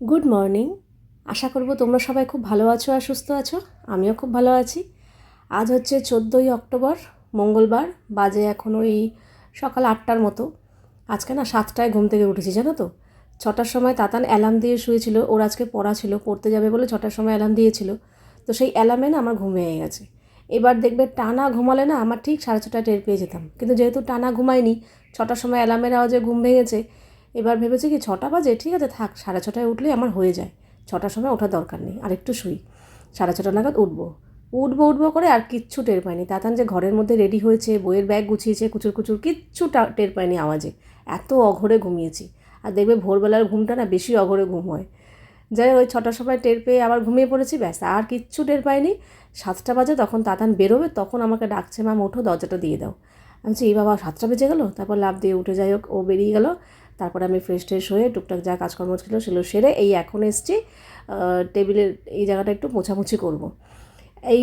Good morning আশা করব তোমরা সবাই খুব ভালো আছো আর সুস্থ আছো। আমিও খুব ভালো আছি। আজ হচ্ছে চোদ্দোই অক্টোবর, মঙ্গলবার, বাজে এখন ওই সকাল আটটার মতো। আজকে না সাতটায় ঘুম থেকে উঠেছি, জানো তো? ছটার সময় তাতান অ্যালার্ম দিয়ে শুয়েছিল, ওর আজকে পড়া ছিল, পড়তে যাবে বলে ছটার সময় অ্যালার্ম দিয়েছিল। তো সেই অ্যালার্মে না আমার ঘুম ভেঙে গেছে। এবার দেখবে টানা ঘুমালে না আমার ঠিক সাড়ে ছটায় টের পেয়ে যেতাম। কিন্তু যেহেতু টানা ঘুমাইনি ছটার সময় অ্যালার্মের আওয়াজে ঘুম ভেঙেছে এবার ভেবেছি কি ছটা বাজে? ঠিক আছে, থাক, সাড়ে ছটায় উঠলে আমার হয়ে যায়। ছটার সময় ওঠার দরকার নেই, আর একটু শুই। সাড়ে ছটা নাগাদ উঠবো। উঠবো উঠবো করে আর কিচ্ছু টের পাইনি। তাতান যে ঘরের মধ্যে রেডি হয়েছে, বইয়ের ব্যাগ গুছিয়েছে, কুচুর কুচুর কিচ্ছু টের পাইনি আওয়াজে। এত অঘরে ঘুমিয়েছি। আর দেখবে ভোরবেলার ঘুমটা না বেশি অঘরে ঘুম হয়। যাই ওই ছটার সময় টের পেয়ে আবার ঘুমিয়ে পড়েছি, ব্যাস, আর কিচ্ছু টের পাইনি। সাতটা বাজে তখন তাতান বেরোবে, তখন আমাকে ডাকছে ম্যাম ওঠো, দরজাটা দিয়ে দাও। আমি বলছি, এই বাবা, সাতটা বেজে গেলো? তারপর লাভ দিয়ে উঠে যাই হোক, ও বেরিয়ে গেল। তারপরে আমি ফ্রেশ ট্রেশ হয়ে টুকটাক যা কাজকর্ম ছিল সেগুলো সেরে এই এখন এসছি টেবিলের এই জায়গাটা একটু মোছামুছি করব। এই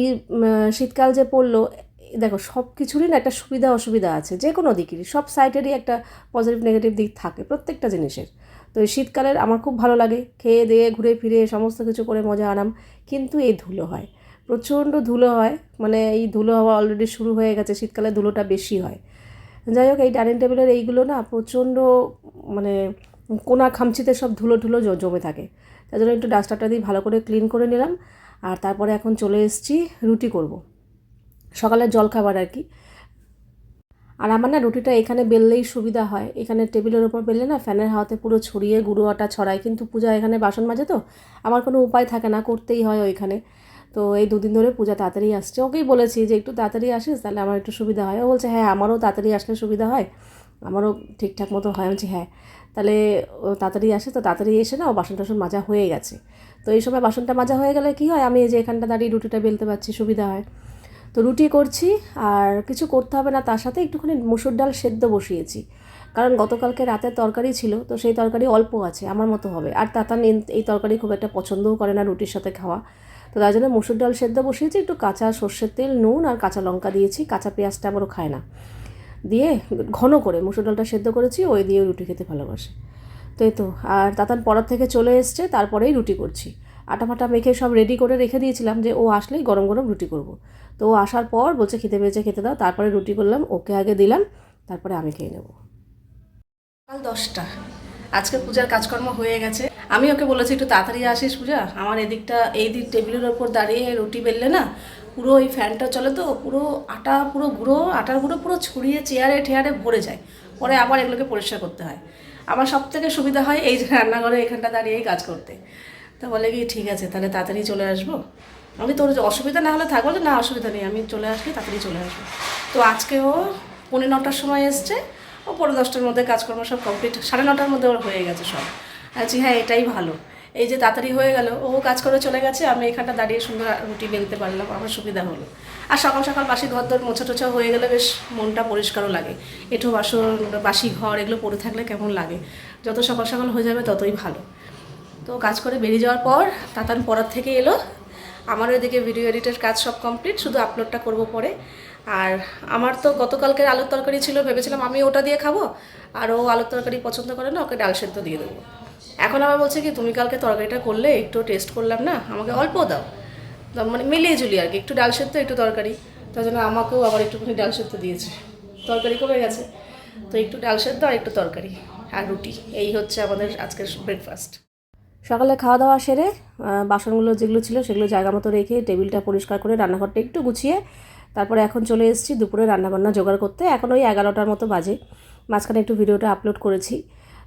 শীতকাল যে পড়ল, দেখো সব কিছুরই না একটা সুবিধা অসুবিধা আছে, যে কোনো দিকেরই, সব সাইডেরই একটা পজিটিভ নেগেটিভ দিক থাকে প্রত্যেকটা জিনিসের। তো এই শীতকালের আমার খুব ভালো লাগে, খেয়ে দিয়ে, ঘুরে ফিরে, সমস্ত কিছু করে মজা আরাম, কিন্তু এই ধুলো হয়। প্রচণ্ড ধুলো হয় মানে এই ধুলো হওয়া অলরেডি শুরু হয়ে গেছে, শীতকালে ধুলোটা বেশি হয়। যাই হোক, এই ডাইনিং টেবিলের এইগুলো না প্রচণ্ড মানে কোনা খামচিতে সব ধুলো ধুলো জমে থাকে। তাই জন্য একটু ডাস্টারটা দিয়ে ভালো করে ক্লিন করে নিলাম। আর তারপরে এখন চলে এসেছি রুটি করব। সকালের জলখাবার আর কি। আর আমার না রুটিটা এখানে বেললেই সুবিধা হয়। এখানে টেবিলের ওপর বেললে না ফ্যানের হাওয়াতে পুরো ছড়িয়ে, গুঁড়ো আটা ছড়ায়। কিন্তু পূজা এখানে বাসন মাজে তো। আমার কোনো উপায় থাকে না, করতেই হয় ওইখানে। তো এই দুদিন ধরে পূজা তাড়াতাড়ি আসছে। ওকেই বলেছি যে একটু তাড়াতাড়ি আসিস, তাহলে আমার একটু সুবিধা হয়। ও বলছে হ্যাঁ আমারও তাড়াতাড়ি আসলে সুবিধা হয়। আমারও ঠিকঠাক মতো হয়। আমি হ্যাঁ তাহলে ও তাড়াতাড়ি আসে, তো তাড়াতাড়ি এসে না ও বাসন টাসন মাজা হয়ে গেছে। তো এই সময় বাসনটা মাজা হয়ে গেলে কী হয়, আমি এই যে এখানটা দাঁড়িয়ে রুটিটা বেলতে পারছি, সুবিধা হয়। তো রুটি করছি, আর কিছু করতে হবে না, তার সাথে একটুখানি মুসুর ডাল সেদ্ধ বসিয়েছি। কারণ গতকালকে রাতের তরকারি ছিল, তো সেই তরকারি অল্প আছে, আমার মতো হবে। আর তাতান এই তরকারি খুব একটা পছন্দও করে না রুটির সাথে খাওয়া। তো তার জন্য মুসুর ডাল সেদ্ধ বসিয়েছি, একটু কাঁচা সর্ষের তেল, নুন আর কাঁচা লঙ্কা দিয়েছি, কাঁচা পেঁয়াজটা আবারও খায় না। দিয়ে ঘন করে মুসুর ডালটা সেদ্ধ করেছি, ওই দিয়ে রুটি খেতে ভালোবাসে। তো এই তো, আর তাতান পড়ার থেকে চলে এসছে, তারপরেই রুটি করছি। আটা ফাটা মেখে সব রেডি করে রেখে দিয়েছিলাম যে ও আসলেই গরম গরম রুটি করব। তো ও আসার পর বলছে খেতে পেয়েছে, খেতে দাও। তারপরে রুটি করলাম, ওকে আগে দিলাম, তারপরে আমি খেয়ে নেব। সকাল দশটা। আজকে পূজার কাজকর্ম হয়ে গেছে। আমি ওকে বলেছি, একটু তাড়াতাড়ি আসিস পূজা। আমার এদিকটা, এই দিক টেবিলের ওপর দাঁড়িয়ে রুটি বেললে না, পুরো ওই ফ্যানটা চলে তো, পুরো আটা, পুরো গুঁড়ো, আটার গুঁড়ো পুরো ছড়িয়ে চেয়ারে, ঠেয়ারে ভরে যায়। পরে আবার এগুলোকে পরিষ্কার করতে হয়। আমার সব থেকে সুবিধা হয় এই রান্নাঘরে এখানটা দাঁড়িয়েই কাজ করতে। তা বলে কি, ঠিক আছে, তাহলে তাড়াতাড়ি চলে আসব? আমি তোর অসুবিধা না হলে থাকব না, অসুবিধা নেই, আমি চলে আসলে তাড়াতাড়ি চলে আসব। তো আজকে ও পৌনে নটার সময় এসছে। ও পনেরো দশটার মধ্যে কাজকর্ম সব কমপ্লিট সাড়ে নটার মধ্যে ওর হয়ে গেছে সব। আচ্ছা হ্যাঁ এটাই ভালো। এই যে তাড়াতাড়ি হয়ে গেল, ও কাজ করে চলে গেছে, আমি এখানটা দাঁড়িয়ে সুন্দর রুটি বেলতে পারলাম, আমার সুবিধা হলো। আর সকাল সকাল বাসি ঘর দর মোছা টোছা হয়ে গেলে বেশ মনটা পরিষ্কারও লাগে। এঁঠো বাসন, বাসি ঘর এগুলো পড়ে থাকলে কেমন লাগে? যত সকাল সকাল হয়ে যাবে ততই ভালো। তো কাজ করে বেরিয়ে যাওয়ার পর তাতান পড়ার থেকে এলো। আমার ওইদিকে ভিডিও এডিটের কাজ সব কমপ্লিট শুধু আপলোডটা করব পরে। আর আমার তো গতকালকের আলুর তরকারি ছিল, ভেবেছিলাম আমি ওটা দিয়ে খাব, আর ও আলুর তরকারি পছন্দ করে না, ওকে ডাল সেদ্ধ দিয়ে দেবো। এখন আবার বলছে কি, তুমি কালকে তরকারিটা করলে, একটু টেস্ট করলাম না, আমাকে অল্প দাও। মানে মিলিয়ে জুলি আর কি, একটু ডাল সেদ্ধ, একটু তরকারি। তার জন্য আমাকেও আবার একটুখানি ডাল সেদ্ধ দিয়েছে। তরকারি কমে গেছে। তো একটু ডাল সেদ্ধ আর একটু তরকারি আর রুটি, এই হচ্ছে আমাদের আজকের ব্রেকফাস্ট সকালে খাওয়া দাওয়া সেরে বাসনগুলো যেগুলো ছিল সেগুলো জায়গা মতো রেখে টেবিলটা পরিষ্কার করে রান্নাঘরটা একটু গুছিয়ে, তারপরে এখন চলে এসেছি দুপুরে রান্নাবান্না জোগাড় করতে। এখন ওই এগারোটার মতো বাজে। মাঝখানে একটু ভিডিওটা আপলোড করেছি।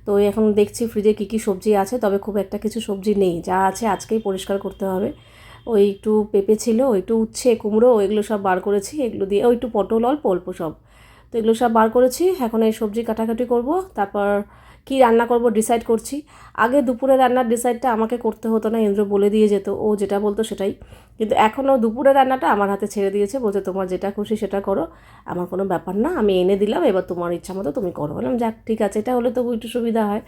তো এখন দেখছি ফ্রিজে কী কী সবজি আছে, তবে খুব একটা কিছু সবজি নেই। যা আছে আজকেই পরিষ্কার করতে হবে। ওই একটু পেঁপে ছিল ওই একটু উচ্ছে, কুমড়ো ওইগুলো সব বার করেছি। এগুলো দিয়ে ওই একটু পটল, অল্প অল্প সব। তো এগুলো সব বার করেছি। এখন এই সবজি কাটাকাটি করব। তারপর কি রান্না করব ডিসাইড করছি। আগে দুপুরে রান্নার ডিসাইডটা আমাকে করতে হতো না, ইন্দ্র বলে দিয়ে যেত, ও যেটা বলতো সেটাই। কিন্তু এখনও দুপুরে রান্নাটা আমার হাতে ছেড়ে দিয়েছে, বলছে তোমার যেটা খুশি সেটা করো। আমার কোনো ব্যাপার না, আমি এনে দিলাম, এবার তোমার ইচ্ছা মতো তুমি করো। বললাম, যাক, ঠিক আছে এটা হলে তবু একটু সুবিধা হয়।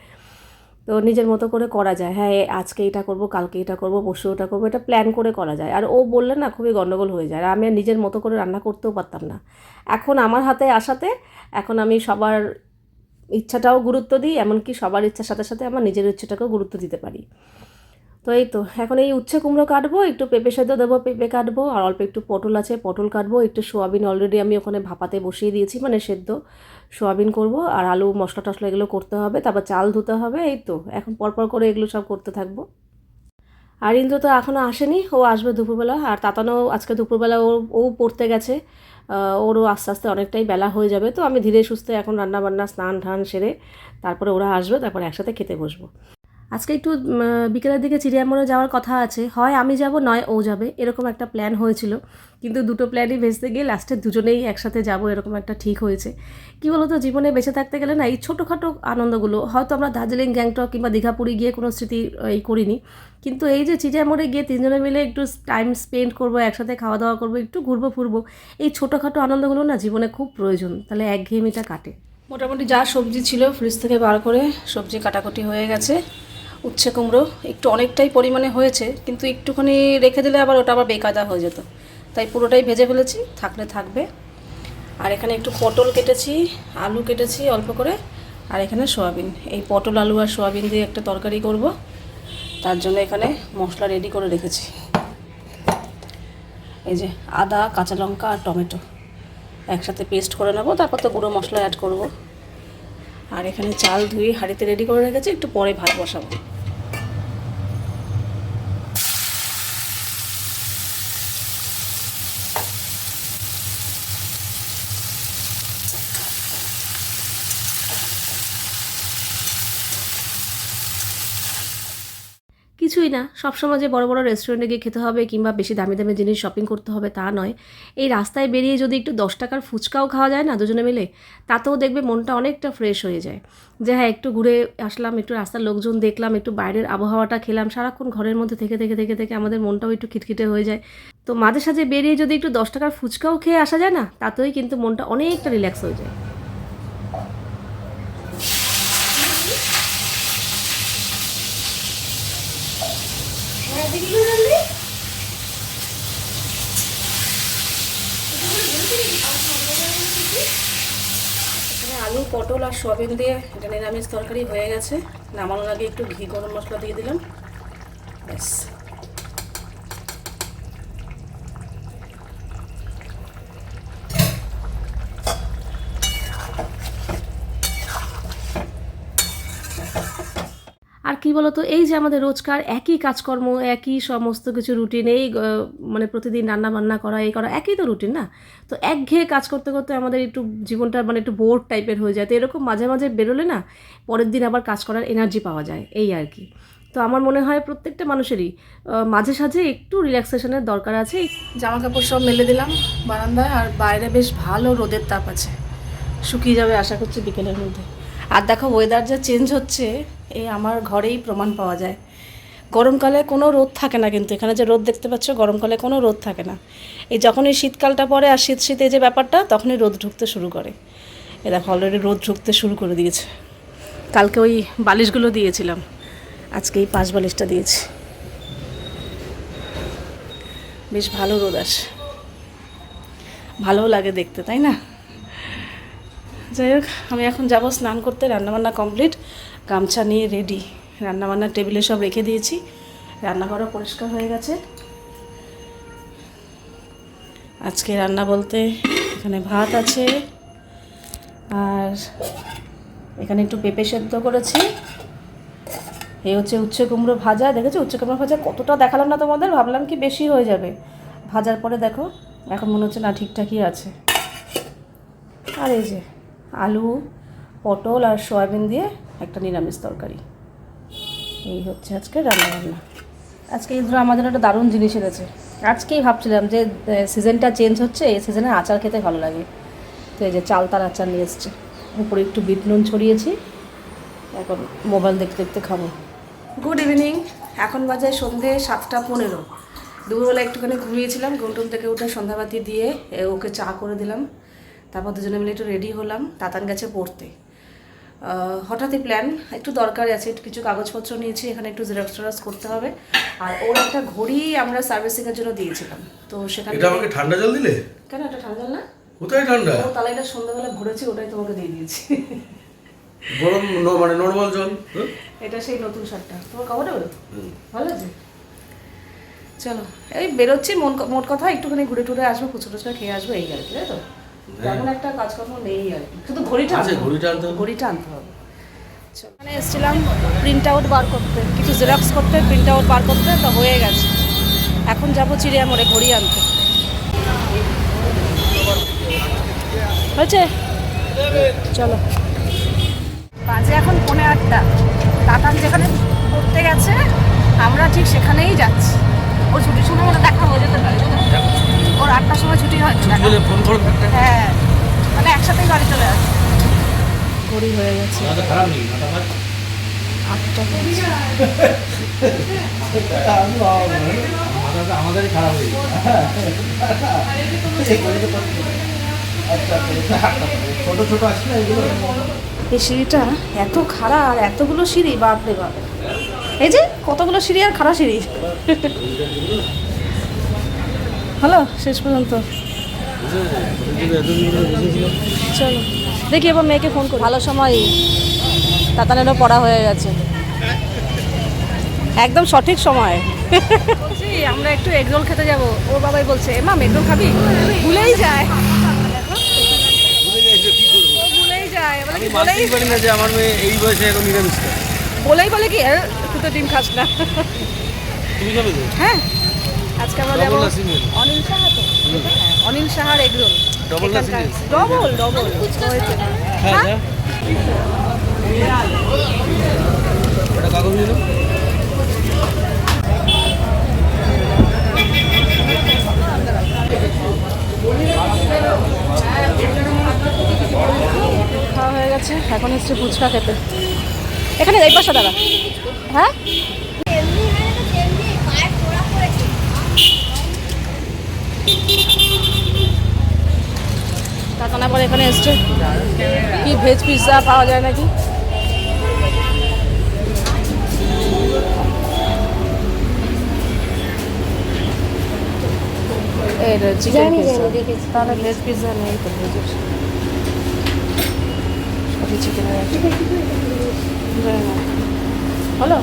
তো নিজের মতো করে করা যায়। হ্যাঁ আজকে এটা করব, কালকে এটা করব, পরশু ওটা করব, এটা প্ল্যান করে করা যায়। আর ও বললে না, খুবই গণ্ডগোল হয়ে যায়। আর আমি আর নিজের মতো করে রান্না করতেও পারতাম না। এখন আমার হাতে আসাতে, এখন আমি সবার ইচ্ছাটাও গুরুত্ব দিই, এমনকি সবার ইচ্ছার সাথে সাথে আমার নিজের ইচ্ছাটাকেও গুরুত্ব দিতে পারি। তো এই তো, এখন এই উচ্ছে কুমড়ো কাটবো, একটু পেঁপে সেদ্ধ দেবো, পেঁপে কাটবো, আর অল্প একটু পটল আছে, পটল কাটবো, একটু সোয়াবিন অলরেডি আমি ওখানে ভাপাতে বসিয়ে দিয়েছি মানে সেদ্ধ সোয়াবিন করব, আর আলু মশলা টশলা এগুলো করতে হবে, তারপর চাল ধুতে হবে, এই তো, এখন পরপর করে এগুলো সব করতে থাকব। আর ইন্দ্র তো এখনও আসেনি, ও আসবে দুপুরবেলা। আর তাতানো আজকে দুপুরবেলা ও ও পড়তে গেছে। ওরও আস্তে আস্তে অনেকটাই বেলা হয়ে যাবে। তো আমি ধীরে সুস্থে এখন রান্না বান্না স্নান ঠান সেরে তারপরে ওরা আসবে, তারপরে একসাথে খেতে বসবো। আজকে একটু বিকেলের দিকে চিড়িয়ামোড়ে যাওয়ার কথা আছে। হয় আমি যাব, নয় ও যাবে। এরকম একটা প্ল্যান হয়েছিল। কিন্তু দুটো প্ল্যানই ভেস্তে গিয়ে লাস্টে দুজনেই একসাথে যাব, এরকম একটা ঠিক হয়েছে। কী বলতো, জীবনে বেঁচে থাকতে গেলে না, এই ছোটোখাটো আনন্দগুলো, হয়তো আমরা দার্জিলিং, গ্যাংটক কিংবা দীঘাপুরি গিয়ে কোনো স্মৃতি এই করিনি। কিন্তু এই যে চিড়িয়ামোড়ে গিয়ে তিনজনে মিলে একটু টাইম স্পেন্ড করব, একসাথে খাওয়া দাওয়া করব, একটু ঘুরবো ফুরবো এই ছোটোখাটো আনন্দগুলো না জীবনে খুব প্রয়োজন। তাহলে একঘেয়েমিটা কাটে। মোটামুটি যা সবজি ছিল ফ্রিজ থেকে বার করে সবজি কাটাকুটি হয়ে গেছে। উচ্ছে কুমড়ো একটু অনেকটাই পরিমাণে হয়েছে, কিন্তু একটুখানি রেখে দিলে আবার ওটা আবার বেকাদা হয়ে যেত। তাই পুরোটাই ভেজে ফেলেছি, থাকলে থাকবে। আর এখানে একটু পটল কেটেছি, আলু কেটেছি অল্প করে, আর এখানে সোয়াবিন। এই পটল, আলু আর সোয়াবিন দিয়ে একটা তরকারি করব। তার জন্য এখানে মশলা রেডি করে রেখেছি। এই যে আদা, কাঁচা লঙ্কা আর টমেটো। একসাথে পেস্ট করে নেব, তারপর তো গুঁড়ো মশলা অ্যাড করব। আর এখানে চাল ধুয়ে হাঁড়িতে রেডি করে রেখেছি একটু পরে ভাত বসাবো। কিছুই না। সবসময় যে বড় বড় রেস্টুরেন্টে গিয়ে খেতে হবে কিংবা বেশি দামি দামি জিনিস শপিং করতে হবে তা নয়। এই রাস্তায় বেরিয়ে যদি একটু দশ টাকার ফুচকাও খাওয়া যায় না দুজনে মিলে, তাতেও দেখবে মনটা অনেকটা ফ্রেশ হয়ে যায়। যে হ্যাঁ একটু ঘুরে আসলাম, একটু রাস্তার লোকজন দেখলাম, একটু বাইরের আবহাওয়াটা খেলাম, সারাক্ষণ ঘরের মধ্যে থেকে থেকে থেকে থেকে আমাদের মনটাও একটু খিটখিটে হয়ে যায়। তো মাঝে সাঝে বেরিয়ে যদি একটু দশ টাকার ফুচকাও খেয়ে আসা যায় না, তাতেই কিন্তু মনটা অনেকটা রিল্যাক্স হয়ে যায়। আলু, পটল আর সয়াবিন দিয়ে এটা নিরামিষ তরকারি হয়ে গেছে। নামানোর আগে একটু ঘি, গরম মশলা দিয়ে দিলাম। ব্যাস আর কি বলতো, এই যে আমাদের রোজকার একই কাজকর্ম, একই সমস্ত কিছু রুটিন এই মানে প্রতিদিন রান্না বান্না করা, এই করা, একই তো রুটিন না? তো একঘেয়ে কাজ করতে করতে আমাদের একটু জীবনটা মানে একটু বোর টাইপের হয়ে যায়। তো এরকম মাঝে মাঝে বেরোলে না, পরের দিন আবার কাজ করার এনার্জি পাওয়া যায়, এই আর কি। তো আমার মনে হয় প্রত্যেকটা মানুষেরই মাঝে সাঝে একটু রিল্যাক্সেশনের দরকার আছে। জামা কাপড় সব মেলে দিলাম বারান্দায়, আর বাইরে বেশ ভালো রোদের তাপ আছে। শুকিয়ে যাবে আশা করছি বিকেলের মধ্যে। আর দেখো ওয়েদার যা চেঞ্জ হচ্ছে এই আমার ঘরেই প্রমাণ পাওয়া যায়। গরমকালে কোনো রোদ থাকে না কিন্তু, এখানে যে রোদ দেখতে পাচ্ছ, গরমকালে কোনো রোদ থাকে না। এই যখনই শীতকালটা পড়ে আর শীত শীতে যে ব্যাপারটা, তখনই রোদ ঢুকতে শুরু করে। এ দেখো অলরেডি রোদ ঢুকতে শুরু করে দিয়েছে। কালকে ওই বালিশগুলো দিয়েছিলাম। আজকে এই পাঁচ বালিশটা দিয়েছি। বেশ ভালো রোদ আসে। ভালোও লাগে দেখতে, তাই না? যাই হোক, আমি এখন যাব স্নান করতে, রান্নাবান্না কমপ্লিট। গামছা নিয়ে রেডি রান্নাবান্নার টেবিলে সব রেখে দিয়েছি। রান্নাঘরও পরিষ্কার হয়ে গেছে। আজকে রান্না বলতে এখানে ভাত আছে। আর এখানে একটু পেঁপে সেদ্ধ করেছি। এই হচ্ছে উচ্ছে কুমড়ো ভাজা। দেখেছ? উচ্ছে কুমড়ো ভাজা কতটা দেখালাম না তোমাদের? ভাবলাম কি বেশি হয়ে যাবে। ভাজার পরে দেখো, এখন মনে হচ্ছে না ঠিকঠাকই আছে। আর এই যে আলু, পটল আর সয়াবিন দিয়ে একটা নিরামিষ তরকারি। এই হচ্ছে আজকে রান্না বান্না। আজকে ইন্দ্র আমাদের একটা দারুণ জিনিস এনেছে। আজকেই ভাবছিলাম যে সিজনটা চেঞ্জ হচ্ছে, এই সিজনে আচার খেতে ভালো লাগে। তো এই যে চালতার আচার নিয়ে এসছে। উপরে একটু বিট নুন ছড়িয়েছি। এখন মোবাইল দেখতে দেখতে খাব। গুড ইভিনিং এখন বাজে সন্ধে সাতটা পনেরো। দুপুরবেলা একটুখানি ঘুমিয়েছিলাম, ঘুমটুম থেকে উঠে সন্ধ্যাবাতি দিয়ে ওকে চা করে দিলাম। তারপর দুজনে মিলে একটু রেডি হলাম, তাতান গেছে পড়তে। হঠাৎই প্ল্যান একটু দরকার আছে কিছু কাগজপত্র নিয়েছি এখানে একটু জেরক্স টেরক্স করতে হবে। আর ওর একটা ঘড়ি আমরা সার্ভিসিং এর জন্য দিয়েছিলাম তো সেখানে এটা আমাকে ঠান্ডা জল দিলে? কেন এটা ঠান্ডা জল না? কোথায় ঠান্ডা? ও তাহলে এটা সন্ধ্যাবেলা ঘুরেছি ওটাই তোমাকে দিয়ে দিয়েছি। গরম ন- মানে নর্মাল জল এটা সেই নতুন শার্টটা। তোমার কাপড় ভালো আছে? চলো এই বেরোচ্ছি মন মোট কথা একটুখানি ঘুরে টুরে আসব খুচরো টুচরো খেয়ে আসব এই আর কি তাই তো? তেমন একটা কাজকর্ম নেই আর কি। শুধু ঘড়িটা আছে, ঘড়িটা আনতে হবে। ঘড়িটা আনতে হবে। চলো। এখানে এসেছিলাম প্রিন্ট আউট বার করতে কিছু জেরক্স করতে প্রিন্ট আউট বার করতে তো হয়ে গেছে। এখন যাব চিড়িয়া মোড়ে ঘড়ি আনতে। হয়েছে? চলো। বাজে এখন পৌনে আটটা। তাতান যেখানে পড়তে গেছে আমরা ঠিক সেখানেই যাচ্ছি। ওর ছুটির সময় ওরা দেখা হয়ে যেতে পারে। ওর আটটার সময় ছুটি হয়। হ্যাঁ। মানে একসাথেই বাড়ি চলে আসে। ঘড়ি হয়ে গেছে। মাথা খারাপ নেই? আটটা আমাদেরই খারাপ হয়ে ছোট এগুলো? এই সিঁড়িটা এত খাড়া আর এতগুলো সিঁড়ি বাপরে বাপ। এই যে কতগুলো সিঁড়ি আর খাড়া সিঁড়ি? হ্যালো শেষ পর্যন্ত। চলো। দেখি এবার মেয়েকে ফোন করি। ভালো সময়। তাতানেরও পড়া হয়ে গেছে। একদম সঠিক সময়। বলছি আমরা একটু এগরোল খেতে যাব। ওর বাবাই বলছে মা এগরোল খাবি? ভুলেই যায়। ভুলেই যায়। বলে কি বলেই বলে কি "এ, তুই তো ডিম খাস না। হ্যাঁ। আজকে আমরা যাব? অনিল সাহা তো। হ্যাঁ, অনিল সাহার এগরোল না ডবল ডবল হ্যাঁ হ্যাঁ? নিয়ে নাও। খাওয়া হয়ে গেছে। এখন এসছে ফুচকা খেতে। এখানে এই পাশে দাদা। হ্যাঁ? তাকানা পরে এখানে এসছে। কি ভেজ পিৎজা পাওয়া যায় নাকি? চিকেন পিৎজা তাহলে ভেজ পিৎজা নেই তো ভেজের সবই চিকেনের। হলো?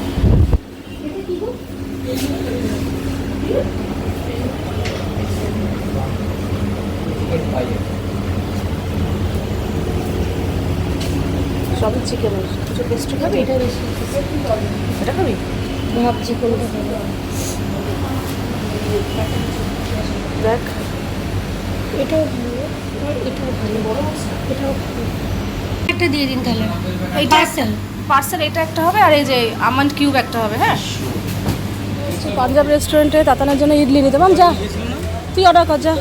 সবই চিকেনের কিছু পেস্ট্রি খাবি? এটা বেশি। এটা খাবি? ভাবছি কোনটা দেখ। এটাও ভালো। এটাও ভালো। এটাও একটা দিয়ে দিন তাহলে। এই পার্সেল পার্সেল এটা একটা হবে আর এই যে আমন্ড কিউব একটা হবে হ্যাঁ? পাঞ্জাব রেস্টুরেন্টে তাতানের জন্য ইডলি নিতে। পাম যা। তুই অর্ডার কর যা।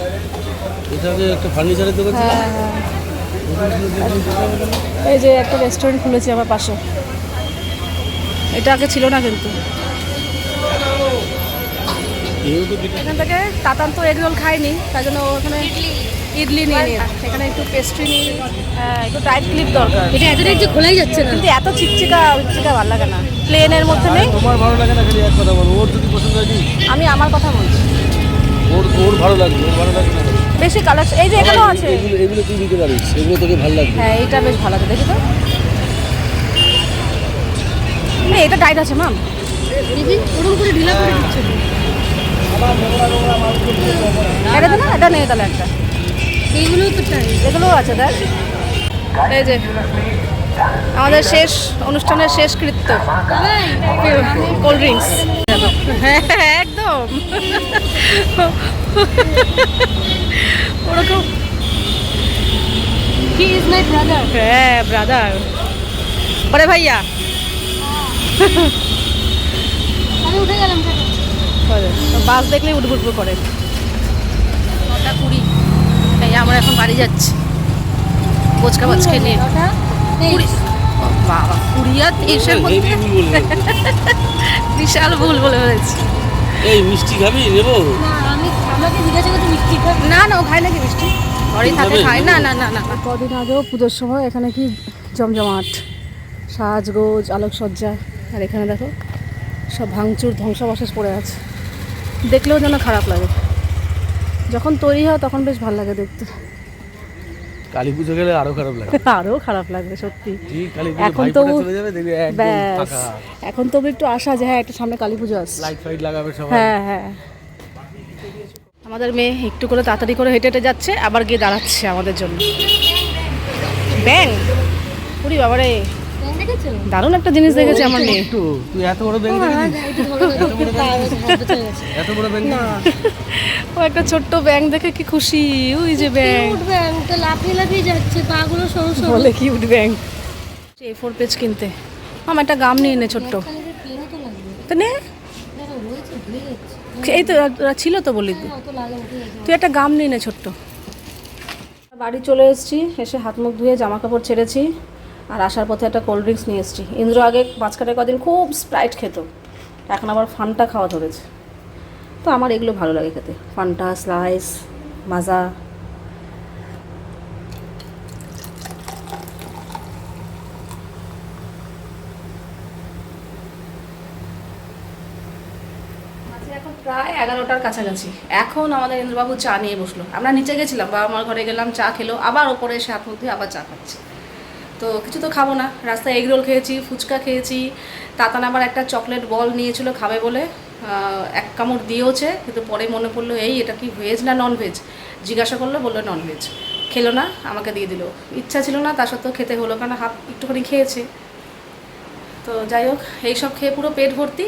এটা যে একটা ফার্নিচারের দোকান হ্যাঁ হ্যাঁ। এই যে একটা রেস্টুরেন্ট খুলেছি আমার পাশে। এটা আগে ছিল না কিন্তু। এখান থেকে তাতান তো এগ রোল খায়নি তাই জন্য ও ওখানে ইডলি নিয়ে নিয়ে এখানে একটু পেস্ট্রি নিয়ে হ্যাঁ একটু টাইট ক্লিপ দরকার। এটা এতটা যে খোলাই যাচ্ছে না। কিন্তু এত চিকচিকা চিকা ভালো লাগে না। প্লেনের মধ্যে নেই। তোমার ভালো লাগে না খালি এক কথা বলো ওর যদি পছন্দ হয় কি? আমি আমার কথা বলছি। ওর ওর ভালো লাগবে ওর ভালো লাগবে না? বেশি কালার এই যে এখানেও আছে। এগুলো এগুলো তুই নিতে পারিস এগুলো তোকে ভালো লাগবে। হ্যাঁ এটা বেশ ভালো আছে দেখি তো। না, এটা টাইট আছে ম্যাম দিদি ওরকম করে ঢিলা করে দিচ্ছে। এটা তো না এটা নেই তাহলে একটা। এইগুলোও তো টাই এগুলোও আছে দেখ। এই যে আমাদের শেষ অনুষ্ঠানের শেষ কৃত্য। কোল্ড ড্রিঙ্কস হ্যাঁ একদম। ওরকম। হি ইজ মাই ব্রাদার হ্যাঁ ব্রাদার ওরে ভাইয়া। আমি উঠে গেলাম। বাস দেখলেই উঠবুট করে। নটা কুড়ি। আমরা এখন বাড়ি যাচ্ছি। বোচকা বাচকে নিয়ে। বাবা কুড়ি আর তেইশের মধ্যে? বিশাল ভুল বলে ফেলেছি। এই মিষ্টি খাবি? নেব? না আমি আমাকে জিজ্ঞাসা করতে মিষ্টি খাবি। না না ও খায় নাকি মিষ্টি? থাকে খায়। না না না না। কদিন আগেও পুজোর সময় এখানে কি জমজমাট সাজগোজ আলোকসজ্জা আর এখানে দেখো সব ভাঙচুর ধ্বংসাবশেষ পড়ে আছে। দেখলেও যেন খারাপ লাগে। যখন তৈরি হয় তখন বেশ ভালো লাগে দেখতে। কালী পুজো গেলে আরও খারাপ লাগে। আরও খারাপ লাগবে সত্যি। এখন তো এখন তবে একটু আশা যে হ্যাঁ একটা সামনে কালী পুজো আসছে। লাইট ফাইট লাগাবে সবাই। হ্যাঁ হ্যাঁ। আমাদের মেয়ে একটু করে তাড়াতাড়ি করে হেঁটে হেঁটে যাচ্ছে আবার গিয়ে দাঁড়াচ্ছে আমাদের জন্য। ব্যাং! পুরি বাবারে। দারুণ একটা জিনিস দেখেছে আমার মেয়ে। একটু তুই এত বড় ব্যাংক হ্যাঁ, এত বড় ব্যাংক ও একটা ছোট্ট ব্যাংক দেখে কি খুশি ওই যে ব্যাং উঠবে তো লাফিয়ে লাফিয়ে যাচ্ছে পাগুলো সরু সরু। বলে কিউট ব্যাং এ ফোর পেজ কিনতে। আমার একটা গাম নিয়ে নে ছোট্ট। তো নে। এই তো ছিল তো বলি। আছে তুই একটা গাম নিয়ে নে ছোট্ট। বাড়ি চলে এসেছি এসে হাত মুখ ধুয়ে জামা কাপড় ছেড়েছি। আর আসার পথে একটা কোল্ড ড্রিঙ্কস নিয়ে এসেছি। ইন্দ্র আগে মাঝখানে কদিন খুব স্প্রাইট খেত, এখন আবার ফান্টা খাওয়া ধরেছে। তো আমার এগুলো ভালো লাগে খেতে। ফান্টা স্লাইস মাজা। প্রায় এগারোটার কাছাকাছি। এখন আমাদের ইন্দ্রবাবু চা নিয়ে বসল। আমরা নিচে গেছিলাম বাবা মার ঘরে গেলাম, চা খেলো, আবার ওপরে এসে হাত মুখ ধুয়ে আবার চা খাচ্ছি। তো কিছু তো খাব না। রাস্তায় এগ রোল খেয়েছি, ফুচকা খেয়েছি। তাতান আবার একটা চকলেট বল নিয়েছিল খাবে বলে। এক কামড় দিয়েওছে, কিন্তু পরে মনে পড়ল, এই, এটা কি ভেজ না নন ভেজ জিজ্ঞাসা করল, বলল নন ভেজ খেলো না, আমাকে দিয়ে দিল। ইচ্ছা ছিল না, তা সত্ত্বেও খেতে হলো কারণ হাফ একটুখানি খেয়েছে। তো যাই হোক এইসব খেয়ে পুরো পেট ভর্তি।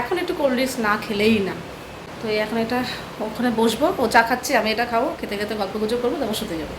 এখন একটু কোল্ড ড্রিঙ্কস না খেলেই না। তো এখন এটা ওখানে বসবো, ও চা খাচ্ছে, আমি এটা খাব, খেতে খেতে গল্প গুজব করব, তারপর শুতে যাব।